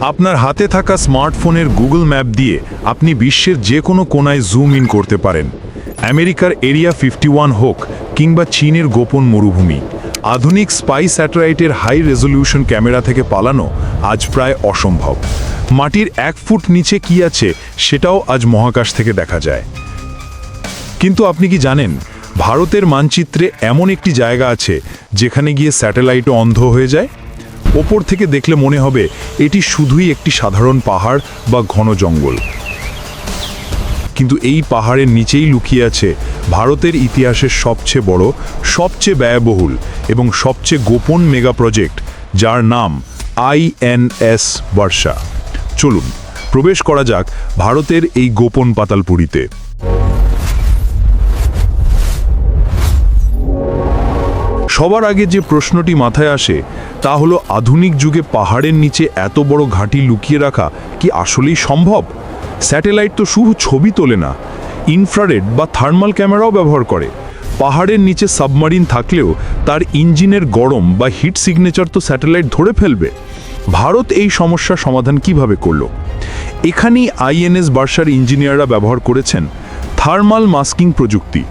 আপনার হাতে থাকা স্মার্টফোনের গুগল ম্যাপ দিয়ে আপনি বিশ্বের যে কোনো কোনায় জুম ইন করতে পারেন। আমেরিকার এরিয়া ফিফটি হোক কিংবা চীনের গোপন মরুভূমি। আধুনিক স্পাই স্যাটেলাইটের হাই রেজলিউশন ক্যামেরা থেকে পালানো আজ প্রায় অসম্ভব। মাটির এক ফুট নিচে কি আছে সেটাও আজ মহাকাশ থেকে দেখা যায়। কিন্তু আপনি কি জানেন, ভারতের মানচিত্রে এমন একটি জায়গা আছে যেখানে গিয়ে স্যাটেলাইটও অন্ধ হয়ে যায়? ওপর থেকে দেখলে মনে হবে এটি শুধুই একটি সাধারণ পাহাড় বা ঘন জঙ্গল। কিন্তু এই পাহাড়ের নিচেই লুকিয়ে আছে ভারতের ইতিহাসের সবচেয়ে বড়, সবচেয়ে ব্যয়বহুল এবং সবচেয়ে গোপন মেগা প্রজেক্ট, যার নাম আইএনএস বর্ষা চলুন, প্রবেশ করা যাক ভারতের এই গোপন পাতালপুরীতে। সবার আগে যে প্রশ্নটি মাথায় আসে, তা হলো আধুনিক যুগে পাহাড়ের নিচে এত বড় ঘাঁটি লুকিয়ে রাখা কি আসলেই সম্ভব? স্যাটেলাইট তো শুধু ছবি তোলে না, ইনফ্রারেড বা থার্মাল ক্যামেরাও ব্যবহার করে। পাহাড়ের নিচে সাবমারিন থাকলেও তার ইঞ্জিনের গরম বা হিট সিগনেচার তো স্যাটেলাইট ধরে ফেলবে। ভারত এই সমস্যার সমাধান কীভাবে করল? এখানেই আইএনএস বার্সার ইঞ্জিনিয়াররা ব্যবহার করেছেন থার্মাল মাস্কিং প্রযুক্তি।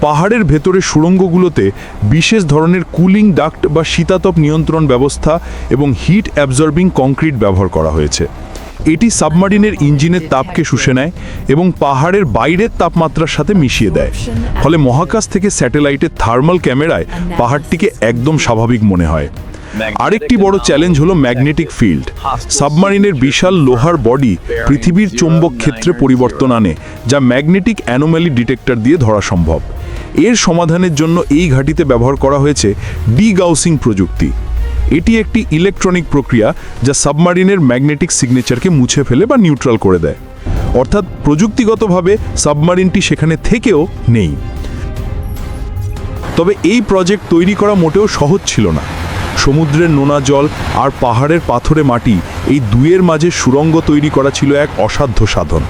পাহাড়ের ভেতরে সুড়ঙ্গগুলোতে বিশেষ ধরনের কুলিং ডাক্ট বা শীতাতপ নিয়ন্ত্রণ ব্যবস্থা এবং হিট অ্যাবজর্বিং কংক্রিট ব্যবহার করা হয়েছে। এটি সাবমারিনের ইঞ্জিনের তাপকে শুষে নেয় এবং পাহাড়ের বাইরের তাপমাত্রার সাথে মিশিয়ে দেয়। ফলে মহাকাশ থেকে স্যাটেলাইটের থার্মাল ক্যামেরায় পাহাড়টিকে একদম স্বাভাবিক মনে হয়। আরেকটি বড় চ্যালেঞ্জ হলো ম্যাগনেটিক ফিল্ড। সাবমারিনের বিশাল লোহার বডি পৃথিবীর চৌম্বক ক্ষেত্রে পরিবর্তন আনে, যা ম্যাগনেটিক অ্যানোম্যালি ডিটেক্টর দিয়ে ধরা সম্ভব। এর সমাধানের জন্য এই ঘাঁটিতে ব্যবহার করা হয়েছে ডি গাউসিং প্রযুক্তি। এটি একটি ইলেকট্রনিক প্রক্রিয়া যা সাবমারিনের ম্যাগনেটিক সিগনেচারকে মুছে ফেলে বা নিউট্রাল করে দেয়। অর্থাৎ প্রযুক্তিগতভাবে সাবমারিনটি সেখানে থেকেও নেই। তবে এই প্রজেক্ট তৈরি করা মোটেও সহজ ছিল না। সমুদ্রের নোনা জল আর পাহাড়ের পাথরে মাটি এই দুয়ের মাঝে সুরঙ্গ তৈরি করা ছিল এক অসাধ্য সাধন।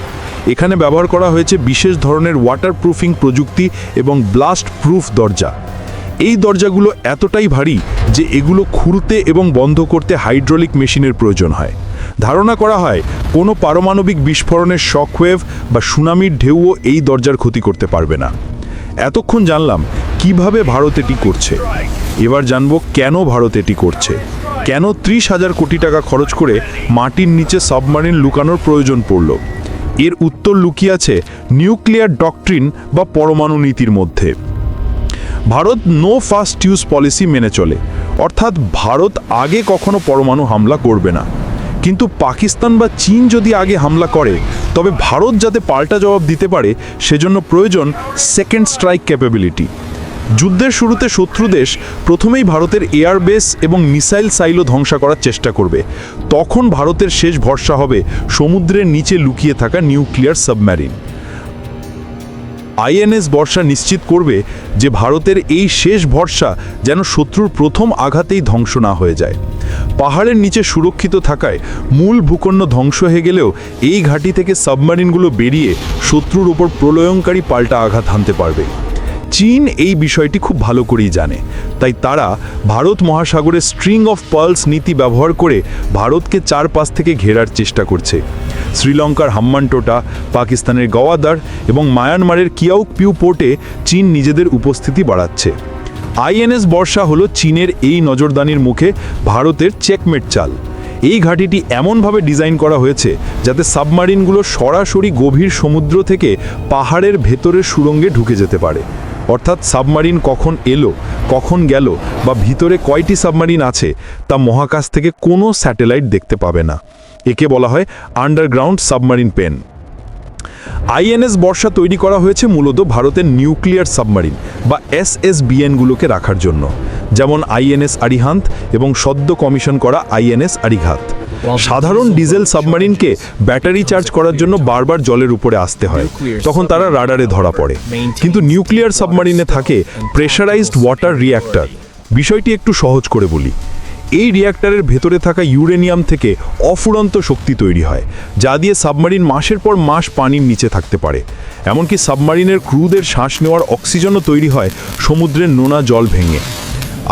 এখানে ব্যবহার করা হয়েছে বিশেষ ধরনের ওয়াটারপ্রুফিং প্রযুক্তি এবং ব্লাস্ট প্রুফ দরজা। এই দরজাগুলো এতটাই ভারী যে এগুলো খুঁড়তে এবং বন্ধ করতে হাইড্রোলিক মেশিনের প্রয়োজন হয়। ধারণা করা হয়, কোনো পারমাণবিক বিস্ফোরণের শকওয়েভ বা সুনামির ঢেউও এই দরজার ক্ষতি করতে পারবে না। এতক্ষণ জানলাম, কীভাবে ভারত এটি করছে? এবার জানব কেন ভারত এটি করছে? কেন ত্রিশ হাজার কোটি টাকা খরচ করে মাটির নিচে সাবমারিন লুকানোর প্রয়োজন পড়ল? এর উত্তর লুকিয়ে আছে নিউক্লিয়ার ডকট্রিন বা পরমাণু নীতির মধ্যে। Bharat no first use policy মেনে চলে। অর্থাৎ ভারত আগে কখনো পরমাণু হামলা করবে না। কিন্তু পাকিস্তান বা চীন যদি আগে হামলা করে, তবে ভারত যাতে পাল্টা জবাব দিতে পারে, সেজন্য প্রয়োজন সেকেন্ড স্ট্রাইক ক্যাপাবিলিটি যুদ্ধের শুরুতে শত্রু দেশ প্রথমেই ভারতের এয়ারবেস এবং মিসাইল সাইলো ধ্বংসা করার চেষ্টা করবে। তখন ভারতের শেষ ভরসা হবে সমুদ্রের নিচে লুকিয়ে থাকা নিউক্লিয়ার সাবমেরিন। আইএনএস বর্ষা নিশ্চিত করবে যে ভারতের এই শেষ ভরসা যেন শত্রুর প্রথম আঘাতেই ধ্বংস না হয়ে যায়। পাহাড়ের নিচে সুরক্ষিত থাকায় মূল ভূখণ্ড ধ্বংস হয়ে গেলেও এই ঘাঁটি থেকে সাবমারিনগুলো বেরিয়ে শত্রুর ওপর প্রলয়ঙ্কারী পাল্টা আঘাত হানতে পারবে। চীন এই বিষয়টি খুব ভালো করেই জানে। তাই তারা ভারত মহাসাগরের স্ট্রিং অফ পার্লস নীতি ব্যবহার করে ভারতকে চারপাশ থেকে ঘেরার চেষ্টা করছে। শ্রীলঙ্কার হাম্মানটোটা, পাকিস্তানের গওয়াদার এবং মায়ানমারের কিয়াউক পিউ পোর্টে চীন নিজেদের উপস্থিতি বাড়াচ্ছে। আইএনএস বর্ষা হলো চীনের এই নজরদানির মুখে ভারতের চেকমেট চাল। এই ঘাঁটিটি এমনভাবে ডিজাইন করা হয়েছে যাতে সাবমারিনগুলো সরাসরি গভীর সমুদ্র থেকে পাহাড়ের ভেতরের সুরঙ্গে ঢুকে যেতে পারে। অর্থাৎ সাবমারিন কখন এলো, কখন গেল বা ভিতরে কয়টি সাবমারিন আছে, তা মহাকাশ থেকে কোনো স্যাটেলাইট দেখতে পাবে না। একে বলা হয় underground submarine pen. INS Varsha তৈরি করা হয়েছে মূলত ভারতের নিউক্লিয়ার সাবমারিন বা এসএসবিএনগুলোকে রাখার জন্য। যেমন আইএনএস আরিহান্ত এবং সদ্য কমিশন করা আইএনএস আরিঘাত। সাধারণ ডিজেল সাবমারিনকে ব্যাটারি চার্জ করার জন্য বারবার জলের উপরে আসতে হয়। তখন তারা রাডারে ধরা পড়ে। কিন্তু নিউক্লিয়ার সাবমারিনে থাকে প্রেশারাইজড ওয়াটার রিয়্যাক্টর বিষয়টি একটু সহজ করে বলি। এই রিয়্যাক্টরের ভেতরে থাকা ইউরেনিয়াম থেকে অফুরন্ত শক্তি তৈরি হয়, যা দিয়ে সাবমারিন মাসের পর মাস পানির নিচে থাকতে পারে। এমনকি সাবমারিনের ক্রুদের শ্বাস নেওয়ার অক্সিজেনও তৈরি হয় সমুদ্রের নোনা জল ভেঙে।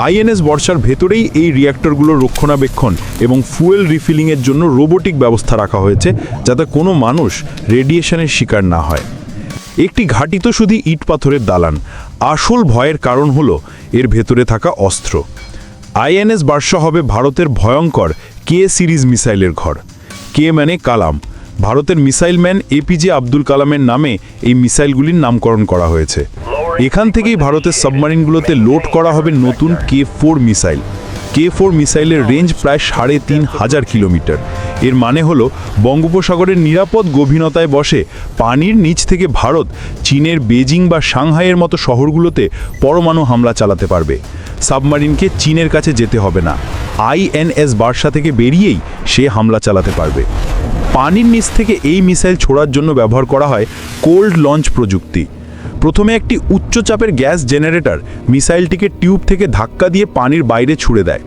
আইএনএস বর্ষার ভেতরেই এই রিয়্যাক্টরগুলোর রক্ষণাবেক্ষণ এবং ফুয়েল রিফিলিংয়ের জন্য রোবোটিক ব্যবস্থা রাখা হয়েছে যাতে কোনো মানুষ রেডিয়েশনের শিকার না হয়। একটি ঘাঁটি তো শুধু ইট পাথরের দালান। আসল ভয়ের কারণ হলো এর ভেতরে থাকা অস্ত্র। আইএনএস বার্ষা হবে ভারতের ভয়ঙ্কর কে সিরিজ মিসাইলের ঘর। কে মানে কালাম। ভারতের মিসাইল ম্যান এপিজে আব্দুল কালামের নামে এই মিসাইলগুলির নামকরণ করা হয়েছে। এখান থেকেই ভারতের সাবমারিনগুলোতে লোড করা হবে নতুন K four missile. K four মিসাইলের রেঞ্জ প্রায় সাড়ে তিন হাজার কিলোমিটার। এর মানে হলো, বঙ্গোপসাগরের নিরাপদ গভীরতায় বসে পানির নিচ থেকে ভারত চীনের বেজিং বা সাংহাইয়ের মতো শহরগুলোতে পরমাণু হামলা চালাতে পারবে। সাবমারিনকে চীনের কাছে যেতে হবে না। আইএনএস বার্সা থেকে বেরিয়েই সে হামলা চালাতে পারবে। পানির নিচ থেকে এই মিসাইল ছোড়ার জন্য ব্যবহার করা হয় কোল্ড লঞ্চ প্রযুক্তি। প্রথমে একটি উচ্চচাপের গ্যাস জেনারেটর মিসাইলটিকে টিউব থেকে ধাক্কা দিয়ে পানির বাইরে ছুড়ে দেয়।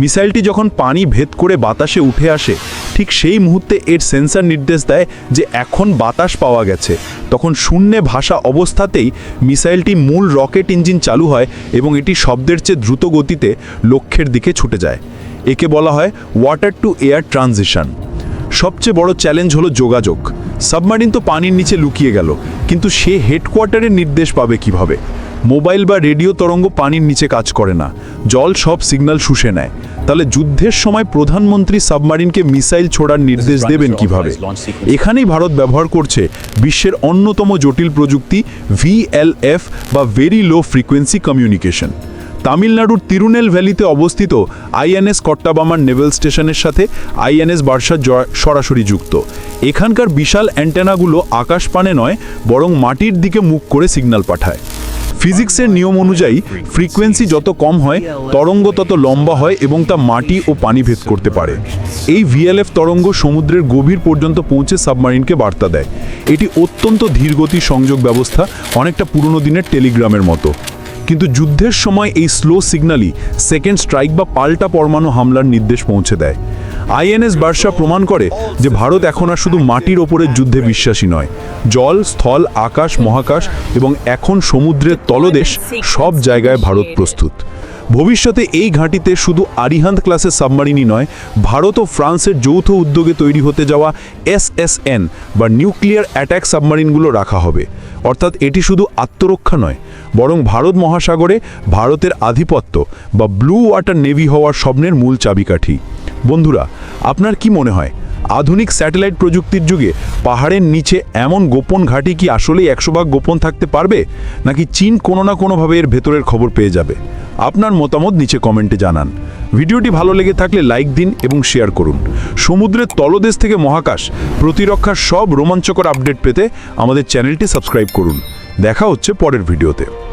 মিসাইলটি যখন পানি ভেদ করে বাতাসে উঠে আসে, ঠিক সেই মুহূর্তে এর সেন্সার নির্দেশ দেয় যে এখন বাতাস পাওয়া গেছে। তখন শূন্যে ভাষা অবস্থাতেই মিসাইলটি মূল রকেট ইঞ্জিন চালু হয় এবং এটি শব্দের চেয়ে দ্রুত গতিতে লক্ষ্যের দিকে ছুটে যায়। একে বলা হয় ওয়াটার টু এয়ার ট্রানজিশন। সবচেয়ে বড় চ্যালেঞ্জ হলো যোগাযোগ। সাবমারিন তো পানির নিচে লুকিয়ে গেল কিন্তু সে হেডকোয়ার্টারের নির্দেশ পাবে কীভাবে? মোবাইল বা রেডিও তরঙ্গ পানির নিচে কাজ করে না জল সব সিগন্যাল শুষে নেয়। তাহলে যুদ্ধের সময় প্রধানমন্ত্রী সাবমারিনকে মিসাইল ছোড়ার নির্দেশ দেবেন কীভাবে? এখানেই ভারত ব্যবহার করছে বিশ্বের অন্যতম জটিল প্রযুক্তি ভিএলএফ বা ভেরি লো ফ্রিকোয়েন্সি কমিউনিকেশন তামিলনাড়ুর তিরুনেল ভ্যালিতে অবস্থিত আইএনএস কট্টাবামার নেভেল স্টেশনের সাথে আইএনএস বার্সার সরাসরি যুক্ত। এখানকার বিশাল অ্যান্টেনাগুলো আকাশপানে নয়, বরং মাটির দিকে মুখ করে সিগন্যাল পাঠায়। ফিজিক্সের নিয়ম অনুযায়ী, ফ্রিকোয়েন্সি যত কম হয়, তরঙ্গ তত লম্বা হয় এবং তা মাটি ও পানি ভেদ করতে পারে। এই ভিএলএফ তরঙ্গ সমুদ্রের গভীর পর্যন্ত পৌঁছে সাবমারিনকে বার্তা দেয়। এটি অত্যন্ত ধীরগতি সংযোগ ব্যবস্থা, অনেকটা পুরনো দিনের টেলিগ্রামের মতো। কিন্তু যুদ্ধের সময় এই স্লো সিগন্যালই সেকেন্ড স্ট্রাইক বা পাল্টা পরমাণু হামলার নির্দেশ পৌঁছে দেয়। আইএনএস বার্ষা প্রমাণ করে যে ভারত এখন আর শুধু মাটির ওপরের যুদ্ধে বিশ্বাসী নয়। জল, স্থল, আকাশ, মহাকাশ এবং এখন সমুদ্রের তলদেশ সব জায়গায় ভারত প্রস্তুত। ভবিষ্যতে এই ঘাঁটিতে শুধু আরিহান্ত ক্লাসের সাবমারিনই নয়, ভারত ও ফ্রান্সের যৌথ উদ্যোগে তৈরি হতে যাওয়া এসএসএন বা নিউক্লিয়ার অ্যাট্যাক সাবমারিনগুলো রাখা হবে। অর্থাৎ এটি শুধু আত্মরক্ষা নয়, বরং ভারত মহাসাগরে ভারতের আধিপত্য বা ব্লু ওয়াটার নেভি হওয়ার স্বপ্নের মূল চাবিকাঠি। বন্ধুরা, আপনার কি মনে হয়, আধুনিক স্যাটেলাইট প্রযুক্তির যুগে পাহাড়ের নিচে এমন গোপন ঘাঁটি কি আসলেই একশো ভাগ গোপন থাকতে পারবে, নাকি চীন কোনো না কোনোভাবে এর ভেতরের খবর পেয়ে যাবে? আপনার মতামত নিচে কমেন্টে জানান। ভিডিওটি ভালো লেগে থাকলে লাইক দিন এবং শেয়ার করুন। সমুদ্রের তলদেশ থেকে মহাকাশ প্রতিরক্ষার সব রোমাঞ্চকর আপডেট পেতে আমাদের চ্যানেলটি সাবস্ক্রাইব করুন। দেখা হচ্ছে পরের ভিডিওতে।